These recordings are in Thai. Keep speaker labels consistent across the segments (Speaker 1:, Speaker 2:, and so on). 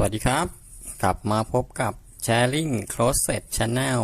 Speaker 1: สวัสดีครับ กลับมาพบกับ Sharing Closet Channel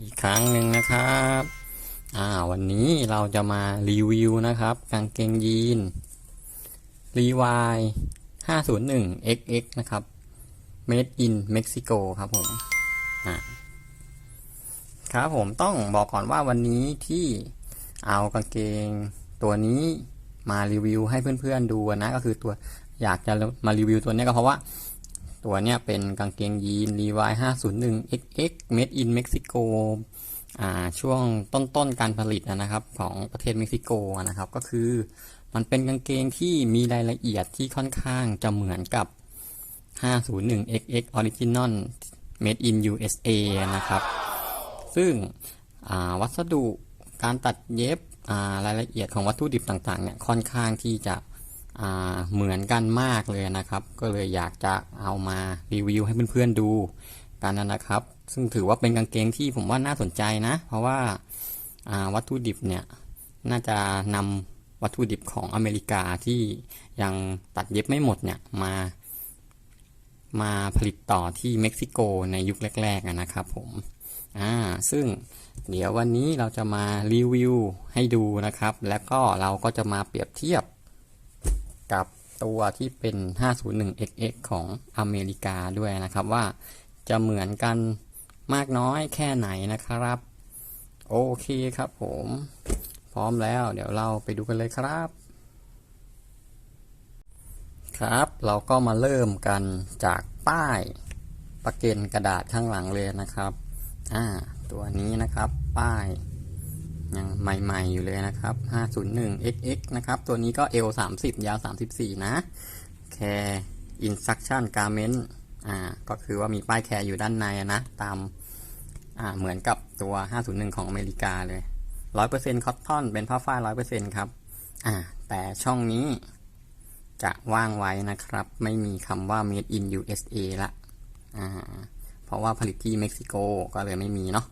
Speaker 1: อีกครั้งหนึ่งนะครับอ่าวันนี้เราจะมารีวิวนะครับ กางเกงยีน Levi 501 XX นะครับ Made in Mexico ครับผมอ่าครับผมต้องบอกก่อนว่าวันนี้ที่เอากางเกงตัวนี้มารีวิวให้เพื่อนๆดูนะก็คือตัวอยากจะมารีวิวตัวนี้ก็เพราะว่า ตัวเนี้ยเป็นกางเกงยีน Levi 501 XX Made in Mexico อ่าช่วงต้นๆการผลิตนะครับของประเทศเม็กซิโกนะครับ ก็คือมันเป็นกางเกงที่มีรายละเอียดที่ค่อนข้างจะเหมือนกับ 501 XX Original Made in USA นะครับ ซึ่งอ่าวัสดุการตัดเย็บอ่ารายละเอียดของวัตถุดิบต่างๆเนี่ยค่อนข้างที่จะ เหมือนกันมากเลยนะครับ ก็เลยอยากจะเอามารีวิวให้เพื่อนๆดูกันนะครับ ซึ่งถือว่าเป็นกางเกงที่ผมว่าน่าสนใจนะ เพราะว่าาวัตถุดิบเนี่ยน่าจะนำวัตถุดิบของอเมริกาที่ยังตัดเย็บไม่หมดเนี่ยมา มาผลิตต่อที่เม็กซิโกในยุคแรกๆนะครับผมอ่าซึ่งเดี๋ยววันนี้เราจะมารีวิวให้ดูนะครับ แล้วก็เราก็จะมาเปรียบเทียบ กับตัวที่เป็น 501XX ของอเมริกาด้วยนะครับว่าจะเหมือนกันมากน้อยแค่ไหนนะครับ โอเคครับผม พร้อมแล้วเดี๋ยวเราไปดูกันเลยครับ ครับ เราก็มาเริ่มกันจากป้ายประเก็นกระดาษข้างหลังเลยนะครับ อ่า ตัวนี้นะครับ ป้าย ยังใหม่ ๆ อยู่เลยนะครับ 501 XX นะครับ ตัวนี้ก็ L 30 ยาว 34 นะ แคร์ Instruction Garment อ่า ก็คือว่ามีป้ายแคร์อยู่ด้านในนะ ตาม อ่า เหมือนกับตัว 501 ของอเมริกาเลย 100%คอตตอน เป็นผ้าฝ้าย 100%ครับ อ่า แต่ช่องนี้จะว่างไว้นะครับ ไม่มีคำว่า made in USA ละ อ่า เพราะว่าผลิตที่เม็กซิโก ก็เลยไม่มีเนาะ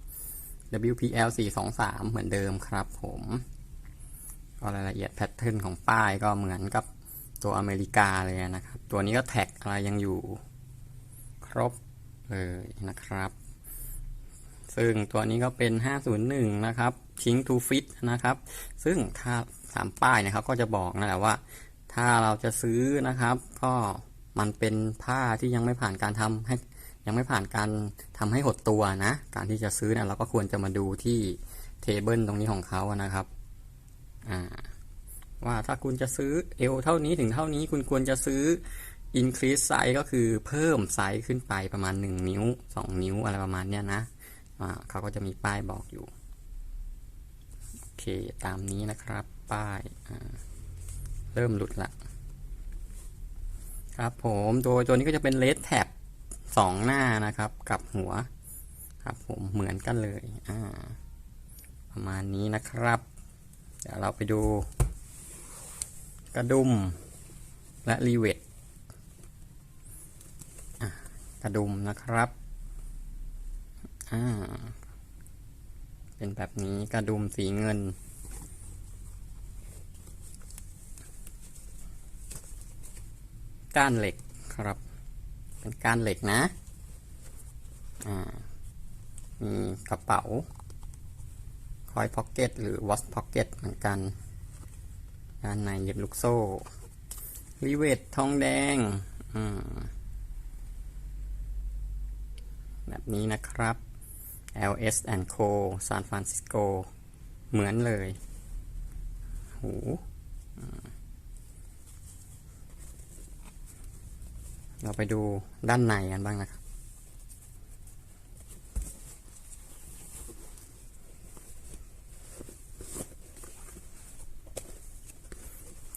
Speaker 1: WPL 423 เหมือนเดิมครับผมก็รายละเอียดแพทเทิร์นของป้ายก็เหมือนกับตัวอเมริกาเลยนะครับ ตัวนี้ก็แท็กอะไรยังอยู่ครบเลยนะครับ ซึ่งตัวนี้ก็เป็น 501 นะครับชิงทูฟิตนะครับ ซึ่งถ้าสามป้ายนะครับก็จะบอกนั่นแหละว่า ถ้าเราจะซื้อนะครับ ก็มันเป็นผ้าที่ยังไม่ผ่านการทำให้ ยังไม่ผ่านการทำให้หดตัวนะ การที่จะซื้อเนี่ยเราก็ควรจะมาดูที่เทเบิลตรงนี้ของเขานะครับว่าถ้าคุณจะซื้อเอวเท่านี้ถึงเท่านี้คุณควรจะซื้อ increase size ก็คือเพิ่มไซส์ขึ้นไปประมาณ 1 นิ้ว 2 นิ้วอะไรประมาณเนี้ยนะเขาก็จะมีป้ายบอกอยู่ โอเค ตามนี้นะครับ ป้ายเริ่มหลุดละครับผมโดยตัวนี้ก็จะเป็นเล สองหน้านะครับ กับหัวครับผมเหมือนกันเลยอ่าประมาณนี้นะครับ เดี๋ยวเราไปดู กระดุมและรีเวทกระดุมนะครับอ่าเป็นแบบนี้กระดุมสีเงินก้านเหล็กครับ เป็นกานเหล็กนะมีกระเป๋าคอยพ็อกเก็ตหรือวอชพ็อกเก็ตเหมือนกัน ด้านในเย็บลูกโซ่รีเวททองแดง แบบนี้นะครับ LS and Co San Francisco เหมือนเลย หู เราไปดูด้านในกันบ้างนะครับ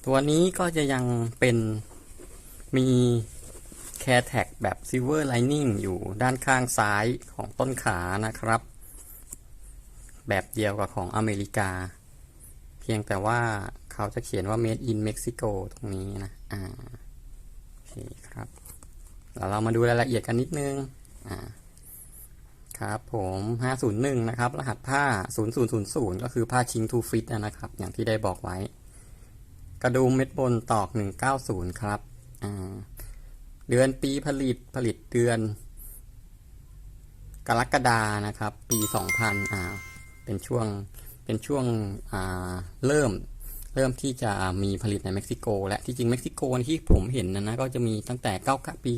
Speaker 1: ตัวนี้ก็จะยังเป็นมีแคร์แท็กแบบ Silver Lining อยู่ด้านข้างซ้ายของต้นขานะครับ แบบเดียวกับของอเมริกา เพียงแต่ว่าเขาจะเขียนว่า Made in Mexico ตรงนี้นะ อ่า โอเคครับ แล้วเรามาดูรายละเอียดกันนิดนึงอ่าครับผม501นะครับ รหัสผ้า 0000 ก็คือผ้าชิงทูฟิตนะครับ อย่างที่ได้บอกไว้ กระดุมเม็ดบนตอก 190 ครับเดือนปีผลิตผลิตเดือน กรกฎานะครับ ปี 2000อ่าเป็นช่วงเป็นช่วงเริ่ม เริ่มที่จะมีผลิตในเม็กซิโก และที่จริงเม็กซิโกที่ผมเห็นนะนะก็จะมีตั้งแต่9ปี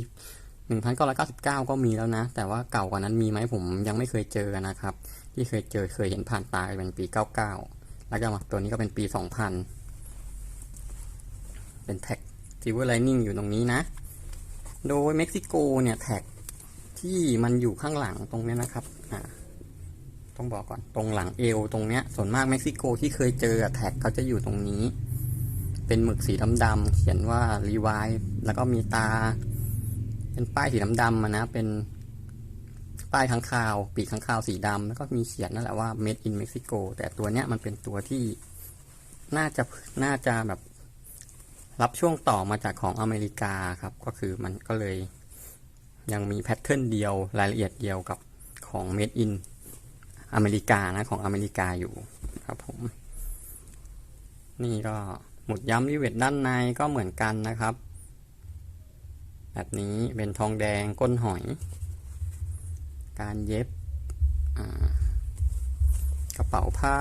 Speaker 1: 1999 ก็มีแล้วนะ แต่ว่าเก่ากว่านั้นมีไหมผมยังไม่เคยเจอนะครับ ที่เคยเจอเคยเห็นผ่านตาเป็นปี 99 แล้วก็มาตัวนี้ก็เป็นปี 2000 เป็นแท็กซิเวอร์ไลนิ่งอยู่ตรงนี้นะ โดยเม็กซิโกเนี่ยแท็กที่มันอยู่ข้างหลังตรงนี้นะครับอ่า ต้องบอกก่อนตรงหลังเอวตรงเนี้ยส่วนมากเม็กซิโกที่เคยเจอแท็กเขาจะอยู่ตรงนี้ เป็นหมึกสีดำๆเขียนว่ารีไวแล้วก็มีตา เป็นป้ายสีดำๆอะนะเป็นป้ายข้างคาว ปีกข้างคาวสีดำแล้วก็มีเขียนนั่นแหละว่า made in Mexico แต่ตัวเนี้ยมันเป็นตัวที่น่าจะน่าจะแบบรับช่วงต่อมาจากของอเมริกาครับ ก็คือมันก็เลยยังมีแพทเทิร์นเดียวรายละเอียดเดียวกับของ made in อเมริกานะของอเมริกาอยู่ครับผม นี่ก็หมุดย้ำริเวทด้านในก็เหมือนกันนะครับ แบบนี้เป็นทองแดงก้นหอย การเย็บกระเป๋าผ้า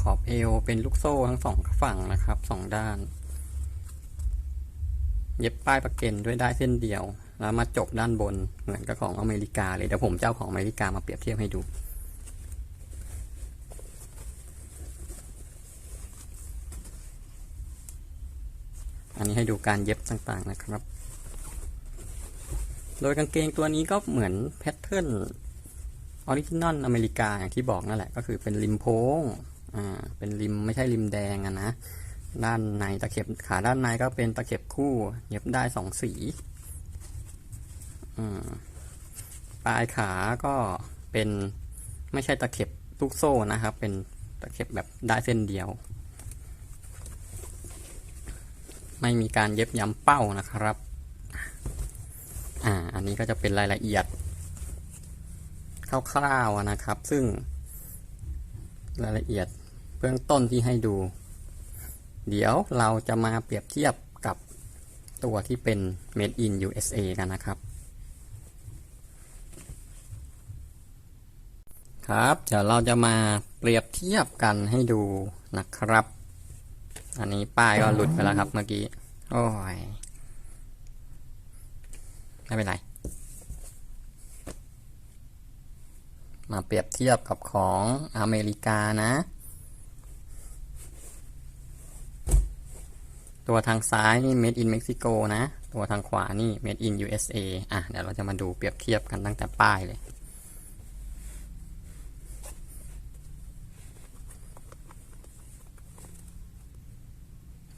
Speaker 1: ขอบเอวเป็นลูกโซ่ทั้งสองฝั่งนะครับสองด้าน เย็บป้ายประเก็นด้วยได้เส้นเดียว แล้วมาจบด้านบนเหมือนกับของอเมริกาเลยเดี๋ยวผมเจ้าของอเมริกามาเปรียบเทียบให้ดูอันนี้ให้ดูการเย็บต่างๆนะครับ โดยกางเกงตัวนี้ก็เหมือนแพทเทิร์นออริจินอลอเมริกาอย่างที่บอกนั่นแหละ ก็คือเป็นริมโพงอ่า เป็นริมไม่ใช่ริมแดงอะนะ ด้านในตะเข็บขาด้านในก็เป็นตะเข็บคู่ เย็บได้สองสีปลายขาก็เป็นไม่ใช่ตะเข็บลูกโซ่นะครับ เป็นตะเข็บแบบได้เส้นเดียว ไม่มีการเย็บย้ำเป้านะครับ อ่า อันนี้ก็จะเป็นรายละเอียดคร่าวๆนะครับ ซึ่งรายละเอียดเบื้องต้นที่ให้ดู เดี๋ยวเราจะมาเปรียบเทียบกับตัวที่เป็น made in USA กันนะครับ ครับ เดี๋ยวเราจะมาเปรียบเทียบกันให้ดูนะครับ อันนี้ป้ายก็หลุดไปแล้วครับเมื่อกี้ โอ้ย ไม่เป็นไร มาเปรียบเทียบกับของอเมริกานะ ตัวทางซ้ายนี่ made in Mexico นะ ตัวทางขวานี่ made in USA อะ เดี๋ยวเราจะมาดูเปรียบเทียบกันตั้งแต่ป้ายเลย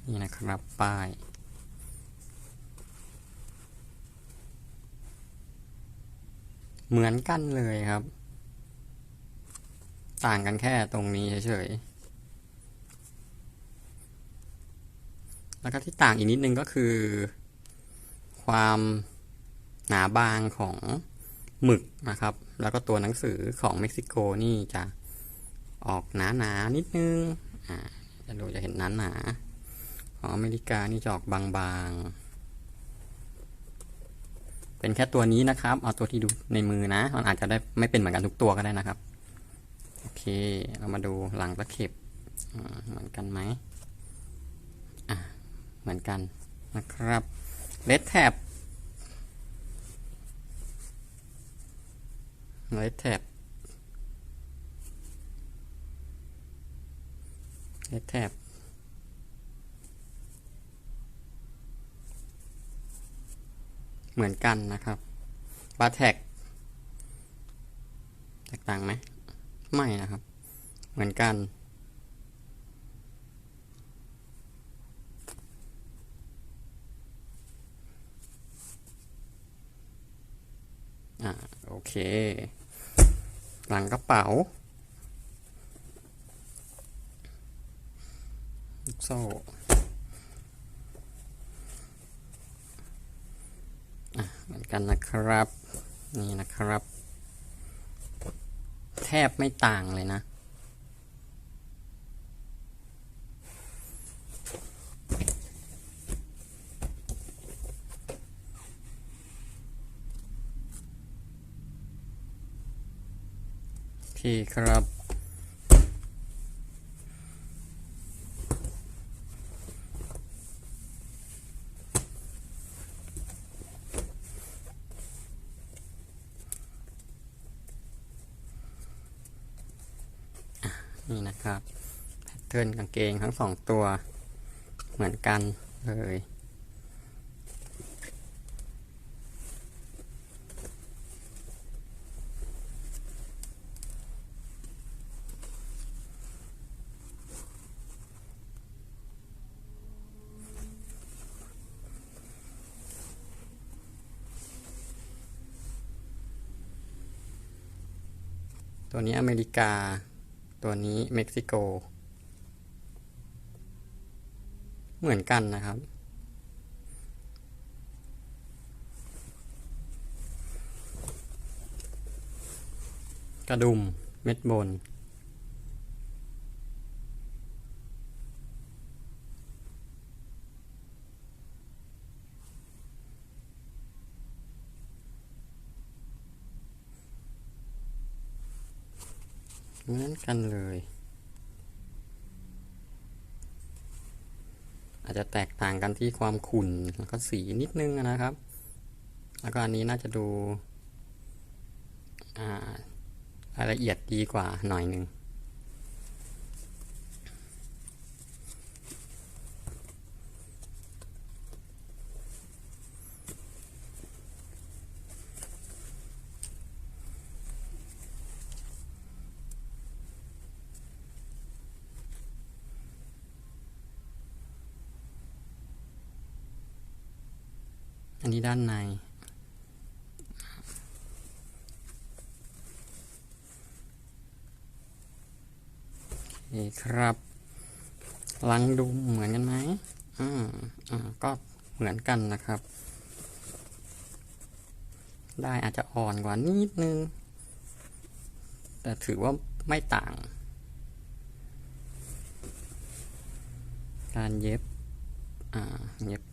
Speaker 1: นี่นะครับป้าย เหมือนกันเลยครับ ต่างกันแค่ตรงนี้เฉยๆ แล้วก็ที่ต่างอีกนิดนึงก็คือ ความหนาบางของหมึกนะครับ แล้วก็ตัวหนังสือของเม็กซิโกนี่จะออกหนาๆนานิดนึงอ่าจะดูจะเห็นหนาหนาของอเมริกานี่จะออกบางๆ เป็นแค่ตัวนี้นะครับ เอาตัวที่ดูในมือนะ มันอาจจะได้ไม่เป็นเหมือนกันทุกตัวก็ได้นะครับ โอเค เรามาดูหลังตะเข็บเหมือนกันไหม เหมือนกันนะครับเลดแท็บเลดแท็บเลดแท็บเหมือนกันนะครับบาแท็กแตกต่างไหม ไม่นะครับ เหมือนกัน อ่าโอเค หลังกระเป๋าลูกโซ่เหมือนกันนะครับ นี่นะครับ แทบไม่ต่างเลยนะ ครับ นี่นะครับ แพทเทิร์นกางเกงทั้งสองตัวเหมือนกันเลย ตัวนี้อเมริกา ตัวนี้เม็กซิโก เหมือนกันนะครับ กระดุมเม็ดบน เหมือนกันเลย อาจจะแตกต่างกันที่ความขุ่นแล้วก็สีนิดนึงนะครับ แล้วก็อันนี้น่าจะดูอ่ารายละเอียดดีกว่าหน่อยหนึ่ง อันนี้ด้านในโอเคครับ ลังดูเหมือนกันไหมอ่าอ่าก็เหมือนกันนะครับ ได้อาจจะอ่อนกว่านิดนึง แต่ถือว่าไม่ต่าง การเย็บ อ่า เย็บ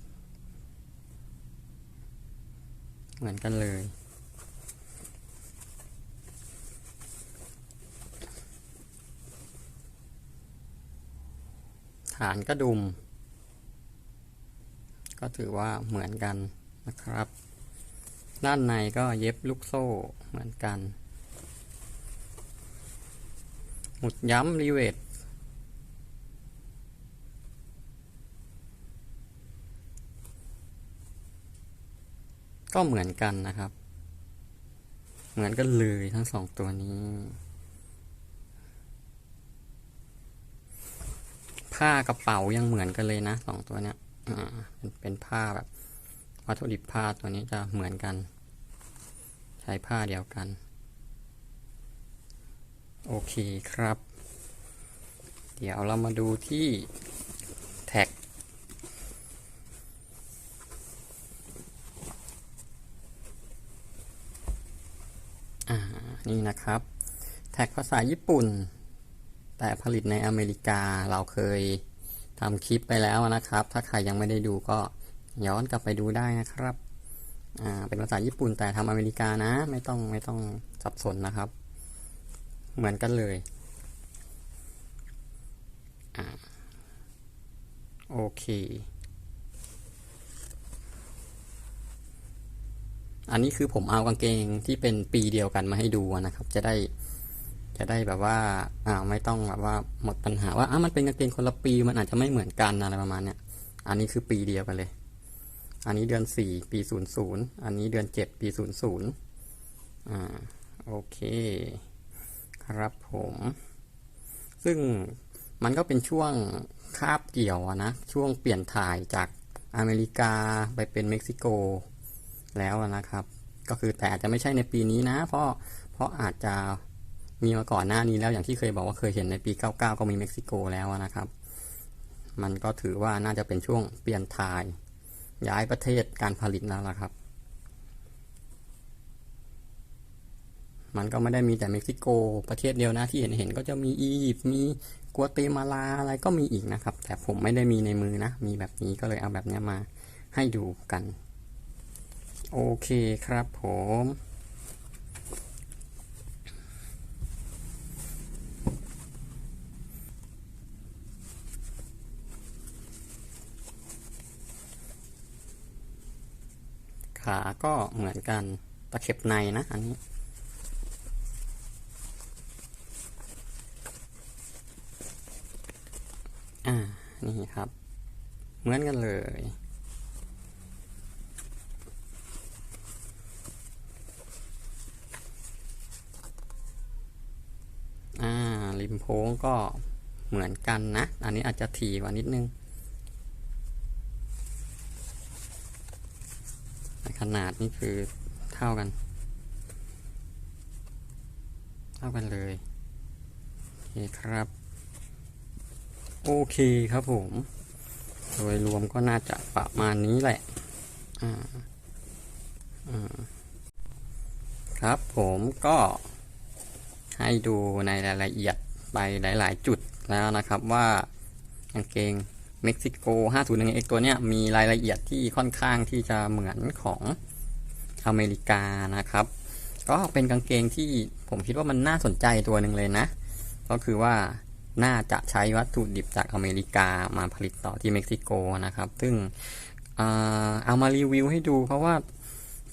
Speaker 1: เหมือนกันเลย ฐานกระดุม ก็ถือว่าเหมือนกันนะครับ ด้านในก็เย็บลูกโซ่เหมือนกัน หมุดย้ำรีเวท ก็เหมือนกันนะครับ เหมือนกันเลยทั้งสองตัวนี้ ผ้ากระเป๋ายังเหมือนกันเลยนะสองตัวเนี้ยเป็นเป็นผ้าแบบวัตถุดิบผ้าตัวนี้จะเหมือนกัน ใช้ผ้าเดียวกัน โอเคครับ เดี๋ยวเรามาดูที่แท็ก อ่า นี่นะครับ แท็กภาษาญี่ปุ่น แต่ผลิตในอเมริกาเราเคยทำคลิปไปแล้วนะครับ ถ้าใครยังไม่ได้ดูก็ย้อนกลับไปดูได้นะครับอ่าเป็นภาษาญี่ปุ่นแต่ทำอเมริกานะ ไม่ต้องไม่ต้องสับสนนะครับ เหมือนกันเลยอ่าโอเค อันนี้คือผมเอากางเกงที่เป็นปีเดียวกันมาให้ดูนะครับ จะได้จะได้แบบว่าอ่าไม่ต้องแบบว่าหมดปัญหาว่าอะมันเป็นกางเกงคนละปีมันอาจจะไม่เหมือนกันอะไรประมาณเนี้ยอันนี้คือปีเดียวกันเลย อันนี้เดือนสี่ปีศูนย์ศูนย์อันนี้เดือนเจ็ดปีศูนย์ศูนย์อ่าโอเค ครับผม ซึ่งมันก็เป็นช่วงคาบเกี่ยวนะ ช่วงเปลี่ยนถ่ายจากอเมริกาไปเป็นเม็กซิโก แล้วนะครับ ก็คือแต่อาจจะไม่ใช่ในปีนี้นะ เพราะเพราะอาจจะมีมาก่อนหน้านี้แล้วอย่างที่เคยบอกว่าเคยเห็นในปี 99 ก็มีเม็กซิโกแล้วนะครับ มันก็ถือว่าน่าจะเป็นช่วงเปลี่ยนถ่าย ย้ายประเทศการผลิตแล้วล่ะครับ มันก็ไม่ได้มีแต่เม็กซิโกประเทศเดียวนะที่เห็นเห็นก็จะมีอียิปต์มีกัวเตมาลาอะไรก็มีอีกนะครับ แต่ผมไม่ได้มีในมือนะ มีแบบนี้ก็เลยเอาแบบนี้มาให้ดูกัน โอเคครับผม ขาก็เหมือนกันตะเข็บในนะอันนี้อ่านี่ครับ เหมือนกันเลย ริมโพ้งก็เหมือนกันนะ อันนี้อาจจะถี่กว่านิดนึง ขนาดนี่คือเท่ากัน เท่ากันเลยโอเคครับ โอเคครับผม โดยรวมก็น่าจะประมาณนี้แหละ อ่า อ่า ครับผมก็ให้ดูในรายละเอียด ไปหลาย ๆ จุดแล้วนะครับว่ากางเกงเม็กซิโก 501X ตัวเนี้ยมีรายละเอียดที่ค่อนข้างที่จะเหมือนของอเมริกานะครับ ก็เป็นกางเกงที่ผมคิดว่ามันน่าสนใจตัวหนึ่งเลยนะ ก็คือว่าน่าจะใช้วัตถุดิบจากอเมริกามาผลิตต่อที่เม็กซิโกนะครับ ซึ่งเอามารีวิวให้ดู เพราะว่า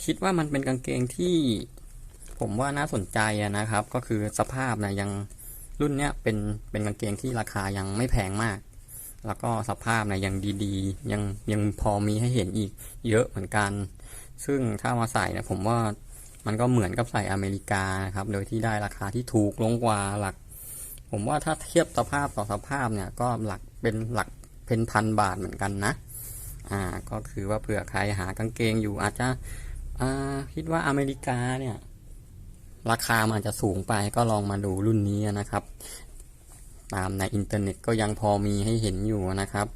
Speaker 1: คิดว่ามันเป็นกางเกงที่ผมว่าน่าสนใจนะครับ ก็คือสภาพนะยัง รุ่นเนี้ยเป็นเป็นกางเกงที่ราคายังไม่แพงมาก แล้วก็สภาพนะยังดีๆ ยังยังพอมีให้เห็นอีกเยอะเหมือนกัน ซึ่งถ้ามาใส่เนี่ยผมว่ามันก็เหมือนกับใส่อเมริกานะครับ โดยที่ได้ราคาที่ถูกลงกว่าหลัก ผมว่าถ้าเทียบสภาพต่อสภาพเนี่ยก็หลักเป็นหลักเป็นพันบาทเหมือนกันนะ อ่า ก็คือว่าเผื่อใครหากางเกงอยู่อาจจะ อ่า คิดว่าอเมริกาเนี่ย ราคามันอาจจะสูงไปก็ลองมาดูรุ่นนี้นะครับ ตามในอินเทอร์เน็ตก็ยังพอมีให้เห็นอยู่นะครับ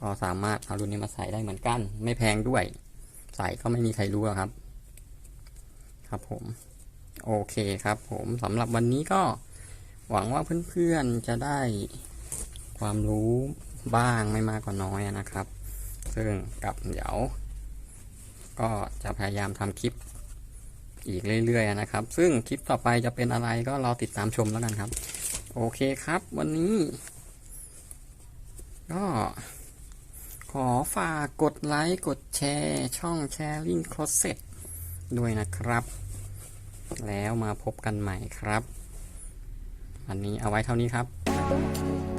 Speaker 1: ก็สามารถเอารุ่นนี้มาใส่ได้เหมือนกัน ไม่แพงด้วย ใส่ก็ไม่มีใครรู้ครับ ครับผม โอเคครับ ผมสำหรับวันนี้ก็หวังว่าเพื่อนๆจะได้ความรู้บ้างไม่มากก็น้อยนะครับ ซึ่งกับเดี๋ยว ก็จะพยายามทำคลิป อีกเรื่อยๆนะครับ ซึ่งคลิปต่อไปจะเป็นอะไรก็รอติดตามชมแล้วกันครับ โอเคครับ วันนี้ ก็ขอฝากกดไลค์ กดแชร์ ช่อง Sharing Closet ด้วยนะครับ แล้วมาพบกันใหม่ครับวันนี้เอาไว้เท่านี้ครับ